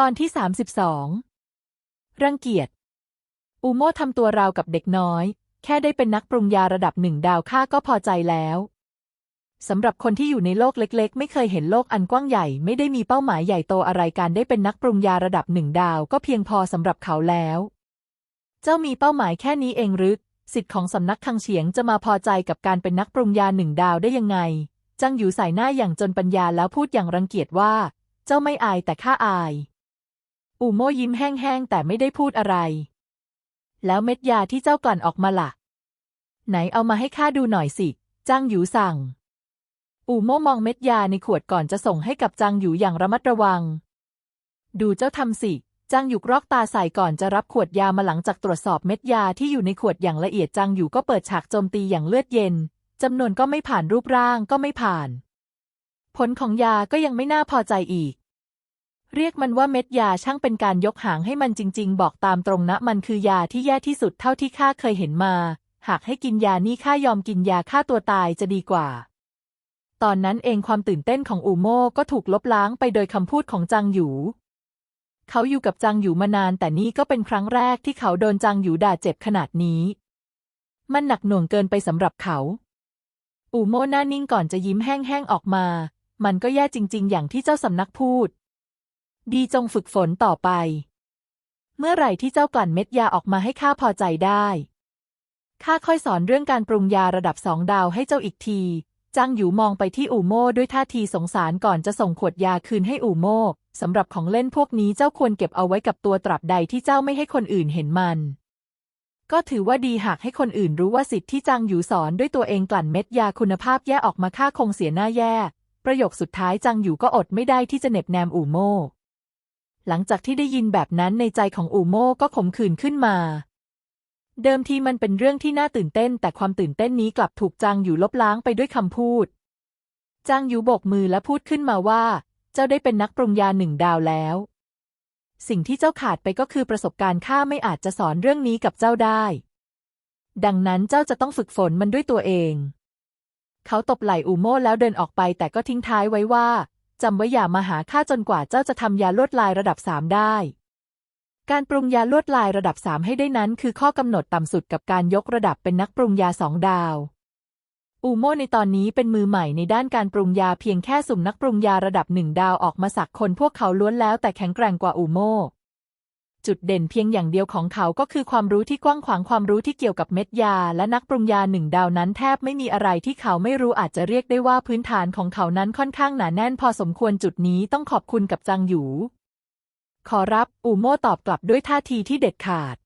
ตอนที่ 32 รังเกียจ อูโม่ทำตัวราวกับเด็กน้อย แค่ได้เป็นนักปรุงยาระดับหนึ่งดาวข้าก็พอใจแล้วสำหรับคนที่อยู่ในโลกเล็ก ๆ ไม่เคยเห็นโลกอันกว้างใหญ่ ไม่ได้มีเป้าหมายใหญ่โตอะไรการได้เป็นนักปรุงยาระดับหนึ่งดาวก็เพียงพอสำหรับเขาแล้ว เจ้ามีเป้าหมายแค่นี้เองหรือสิทธิ์ของสำนักคังเฉียงจะมาพอใจกับการเป็นนักปรุงยาหนึ่งดาวได้ยังไง จังอยู่ใส่หน้าอย่างจนปัญญาแล้วพูดอย่างรังเกียจว่า เจ้าไม่อายแต่ข้าอาย อูโมยิ้มแห้งๆแต่ไม่ได้พูดอะไร แล้วเม็ดยาที่เจ้ากลั่นออกมาล่ะ ไหนเอามาให้ข้าดูหน่อยสิ จ้างหยูสั่ง อูโมมองเม็ดยาในขวดก่อนจะส่งให้กับจางหยูอย่างระมัดระวัง ดูเจ้าทำสิจางหยูรอกตาใส่ก่อนจะรับขวดยามาหลังจากตรวจสอบเม็ดยาที่อยู่ในขวดอย่างละเอียดจางหยูก็เปิดฉากโจมตีอย่างเลือดเย็นจำนวนก็ไม่ผ่านรูปร่างก็ไม่ผ่าน ผลของยาก็ยังไม่น่าพอใจอีก เรียกมันว่าเม็ดยาช่างเป็นการยกหางให้มันจริง ๆ บอกตามตรงนะ มันคือยาที่แย่ที่สุดเท่าที่ข้าเคยเห็นมา หากให้กินยานี่ข้ายอมกินยาฆ่าตัวตายจะดีกว่า ตอนนั้นเองความตื่นเต้นของอูโม่ก็ถูกลบล้างไปโดยคำพูดของจางหยู เขาอยู่กับจางหยูมานาน แต่นี่ก็เป็นครั้งแรกที่เขาโดนจางหยูด่าเจ็บขนาดนี้ มันหนักหน่วงเกินไปสำหรับเขา อูโม่หน้านิ่งก่อนจะยิ้มแห้งๆออกมา มันก็แย่จริง ๆ อย่างที่เจ้าสำนักพูด ดีจงฝึกฝนต่อไป เมื่อไหร่ที่เจ้ากลั่นเม็ดยาออกมาให้ข้าพอใจได้ ข้าค่อยสอนเรื่องการปรุงยาระดับสองดาวให้เจ้าอีกทีจางหยูมองไปที่อู่โม่ด้วยท่าทีสงสารก่อนจะส่งขวดยาคืนให้อู่โม่สำหรับของเล่นพวกนี้เจ้าควรเก็บเอาไว้กับตัวตราบใดที่เจ้าไม่ให้คนอื่นเห็นมัน ก็ถือว่าดีหากให้คนอื่นรู้ว่าสิทธิ์ที่จางหยูสอนด้วยตัวเองกลั่นเม็ดยาคุณภาพแย่ออกมาค่าคงเสียหน้าแย่ ประโยคสุดท้ายจางหยูก็อดไม่ได้ที่จะเหน็บแนมอู่โม่ หลังจากที่ได้ยินแบบนั้นในใจของอูโม่ก็ขมขื่นขึ้นมา เดิมทีมันเป็นเรื่องที่น่าตื่นเต้น แต่ความตื่นเต้นนี้กลับถูกจางหยูลบล้างไปด้วยคำพูด จางหยูโบกมือและพูดขึ้นมาว่า เจ้าได้เป็นนักปรุงยาหนึ่งดาวแล้ว สิ่งที่เจ้าขาดไปก็คือประสบการณ์ข้าไม่อาจจะสอนเรื่องนี้กับเจ้าได้ ดังนั้นเจ้าจะต้องฝึกฝนมันด้วยตัวเอง เขาตบไหล่อูโม่แล้วเดินออกไปแต่ก็ทิ้งท้ายไว้ว่า จำไว้อย่ามาหาข้าจนกว่าเจ้าจะทำยาลวดลายระดับสามได้ การปรุงยาลวดลายระดับสามให้ได้นั้น คือข้อกำหนดต่ำสุดกับการยกระดับเป็นนักปรุงยาสองดาว อูโม่ในตอนนี้เป็นมือใหม่ในด้านการปรุงยาเพียงแค่สุ่มนักปรุงยาระดับหนึ่งดาวออกมาสักคนพวกเขาล้วนแล้วแต่แข็งแกร่งกว่าอูโม่ จุดเด่นเพียงอย่างเดียวของเขาก็คือความรู้ที่กว้างขวางความรู้ที่เกี่ยวกับเม็ดยา และนักปรุงยาหนึ่งดาวนั้นแทบไม่มีอะไรที่เขาไม่รู้อาจจะเรียกได้ว่าพื้นฐานของเขานั้นค่อนข้างหนาแน่นพอสมควรจุดนี้ต้องขอบคุณกับจางหยู ขอรับอูโม่ตอบกลับด้วยท่าทีที่เด็ดขาด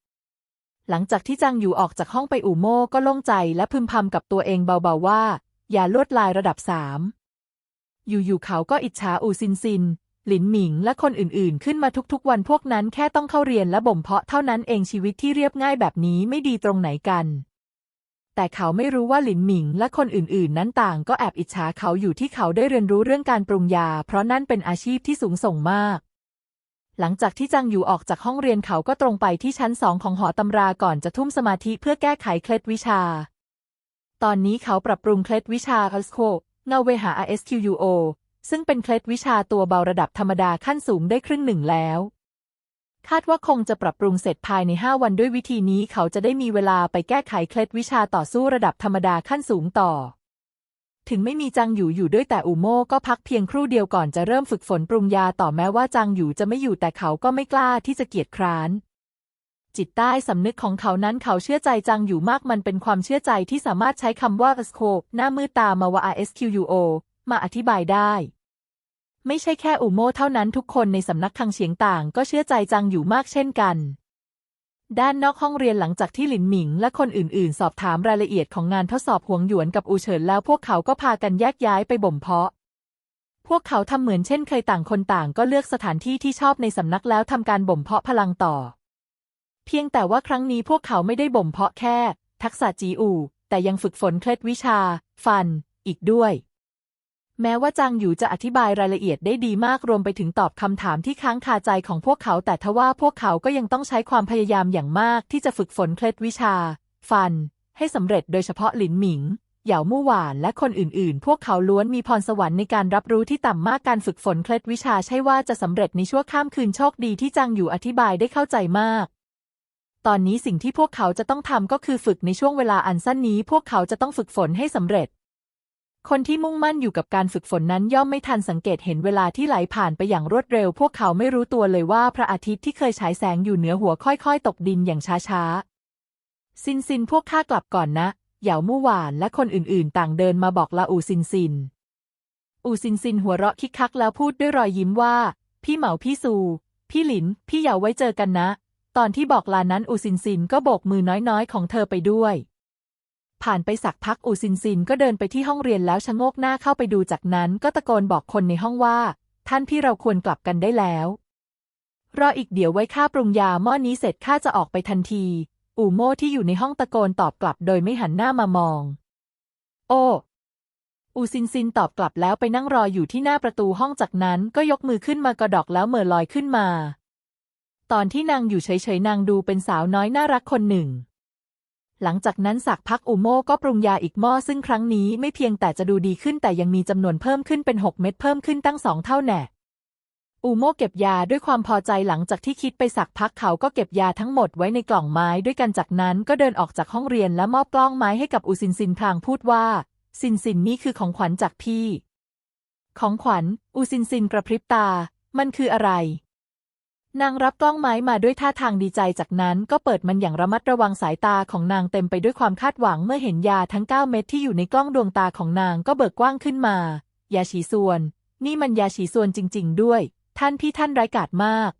หลังจากที่จางหยูออกจากห้องไปอูโม่ก็โล่งใจและพึมพำกับตัวเองเบาๆว่าอย่าลวดลายระดับสามอยู่ๆเขาก็อิจฉาอูซินซิน หลินหมิงและคนอื่นๆ ขึ้นมาทุกๆ วันพวกนั้นแค่ต้องเข้าเรียนและบ่มเพาะเท่านั้นเองชีวิตที่เรียบง่ายแบบนี้ไม่ดีตรงไหนกัน แต่เขาไม่รู้ว่าหลินหมิงและคนอื่นๆ นั้นต่างก็แอบอิจฉาเขาอยู่ที่เขาได้เรียนรู้เรื่องการปรุงยา เพราะนั่นเป็นอาชีพที่สูงส่งมากหลังจากที่จังอยู่ออกจากห้องเรียนเขาก็ตรงไปที่ชั้นสองของหอตำราก่อนจะทุ่มสมาธิเพื่อแก้ไขเคล็ดวิชา ตอนนี้เขาปรับปรุงเคล็ดวิชาคัสโคเงาเวหา RSQUO ซึ่งเป็นเคล็ดวิชาตัวเบาระดับธรรมดาขั้นสูงได้ครึ่งหนึ่งแล้ว คาดว่าคงจะปรับปรุงเสร็จภายใน 5 วันด้วยวิธีนี้เขาจะได้มีเวลาไปแก้ไขเคล็ดวิชาต่อสู้ระดับธรรมดาขั้นสูงต่อ ถึงไม่มีจังอยู่อยู่ด้วยแต่อูโม่ก็พักเพียงครู่เดียวก่อนจะเริ่มฝึกฝนปรุงยาต่อแม้ว่าจังอยู่จะไม่อยู่แต่เขาก็ไม่กล้าที่จะเกียจคร้านจิตใต้สำนึกของเขานั้นเขาเชื่อใจจังอยู่มากมันเป็นความเชื่อใจที่สามารถใช้คำว่า s c o หน้ามือตามาวา RSQUO มาอธิบายได้ ไม่ใช่แค่อูโม่เท่านั้นทุกคนในสำนักคังเฉียงต่างก็เชื่อใจจังอยู่มากเช่นกัน ด้านนอกห้องเรียนหลังจากที่หลินหมิง และคนอื่นๆ สอบถามรายละเอียดของงานทดสอบหวงหยวนกับอูเฉินแล้วพวกเขาก็พากันแยกย้ายไปบ่มเพาะ พวกเขาทำเหมือนเช่นเคยต่างคนต่างก็เลือกสถานที่ที่ชอบในสำนักแล้วทำการบ่มเพาะพลังต่อ เพียงแต่ว่าครั้งนี้พวกเขาไม่ได้บ่มเพาะแค่ ทักษะจีอู แต่ยังฝึกฝนเคล็ดวิชา ฟัน อีกด้วย แม้ว่าจางหยูจะอธิบายรายละเอียดได้ดีมากรวมไปถึงตอบคำถามที่ค้างคาใจของพวกเขา แต่ทว่าพวกเขาก็ยังต้องใช้ความพยายามอย่างมากที่จะฝึกฝนเคล็ดวิชา ฟัน ให้สำเร็จโดยเฉพาะหลินหมิงเหยามู่หวานและคนอื่นๆ พวกเขาล้วนมีพรสวรรค์ในการรับรู้ที่ต่ำมากการฝึกฝนเคล็ดวิชาใช่ว่าจะสำเร็จในชั่วข้ามคืนโชคดีที่จางอยู่อธิบายได้เข้าใจมาก ตอนนี้สิ่งที่พวกเขาจะต้องทำก็คือฝึกในช่วงเวลาอันสั้นนี้ พวกเขาจะต้องฝึกฝนให้สำเร็จ คนที่มุ่งมั่นอยู่กับการฝึกฝนนั้นย่อมไม่ทันสังเกตเห็นเวลาที่ไหลผ่านไปอย่างรวดเร็ว พวกเขาไม่รู้ตัวเลยว่าพระอาทิตย์ที่เคยฉายแสงอยู่เหนือหัวค่อยๆ ตกดินอย่างช้าๆ ซินซินพวกข้ากลับก่อนนะเหยามู่หวานและคนอื่นๆ ต่างเดินมาบอกลาอูซินซิน อูซินซินหัวเราะคิกคักแล้วพูดด้วยรอยยิ้มว่า พี่เหมาพี่ซู พี่หลิน พี่เหยาไว้เจอกันนะ ตอนที่บอกลานั้นอูซินซินก็โบกมือน้อยๆ ของเธอไปด้วย ผ่านไปสักพักอูซินซินก็เดินไปที่ห้องเรียนแล้วชะโงกหน้าเข้าไปดูจากนั้นก็ตะโกนบอกคนในห้องว่า ท่านพี่เราควรกลับกันได้แล้ว รออีกเดี๋ยวไว้ข้าปรุงยาหม้อนี้เสร็จข้าจะออกไปทันที อู่โม่ที่อยู่ในห้องตะโกนตอบกลับโดยไม่หันหน้ามามอง โอ้อูซินซินตอบกลับแล้วไปนั่งรออยู่ที่หน้าประตูห้องจากนั้นก็ยกมือขึ้นมากระดอกแล้วเหม่อลอยขึ้นมา ตอนที่นางอยู่เฉยๆนางดูเป็นสาวน้อยน่ารักคนหนึ่ง หลังจากนั้นสักพักอูโม่ก็ปรุงยาอีกหม้อซึ่งครั้งนี้ไม่เพียงแต่จะดูดีขึ้นแต่ยังมีจำนวนเพิ่มขึ้นเป็นหกเม็ดเพิ่มขึ้นตั้งสองเท่าแน่อูโม่เก็บยาด้วยความพอใจหลังจากที่คิดไปสักพักเขาก็เก็บยาทั้งหมดไว้ในกล่องไม้ด้วยกันจากนั้นก็เดินออกจากห้องเรียนและมอบกล้องไม้ให้กับอูซินซินพลางพูดว่า ซินซินนี่คือของขวัญจากพี่ ของขวัญ อูซินซินกระพริบตา มันคืออะไร นางรับกล้องไม้มาด้วยท่าทางดีใจจากนั้นก็เปิดมันอย่างระมัดระวังสายตาของนางเต็มไปด้วยความคาดหวังเมื่อเห็นยาทั้ง 9 เม็ดที่อยู่ในกล้องดวงตาของนางก็เบิกกว้างขึ้นมา ยาฉีส่วน นี่มันยาฉีส่วนจริง ๆ ด้วย ท่านพี่ท่านไร้ายกาจมาก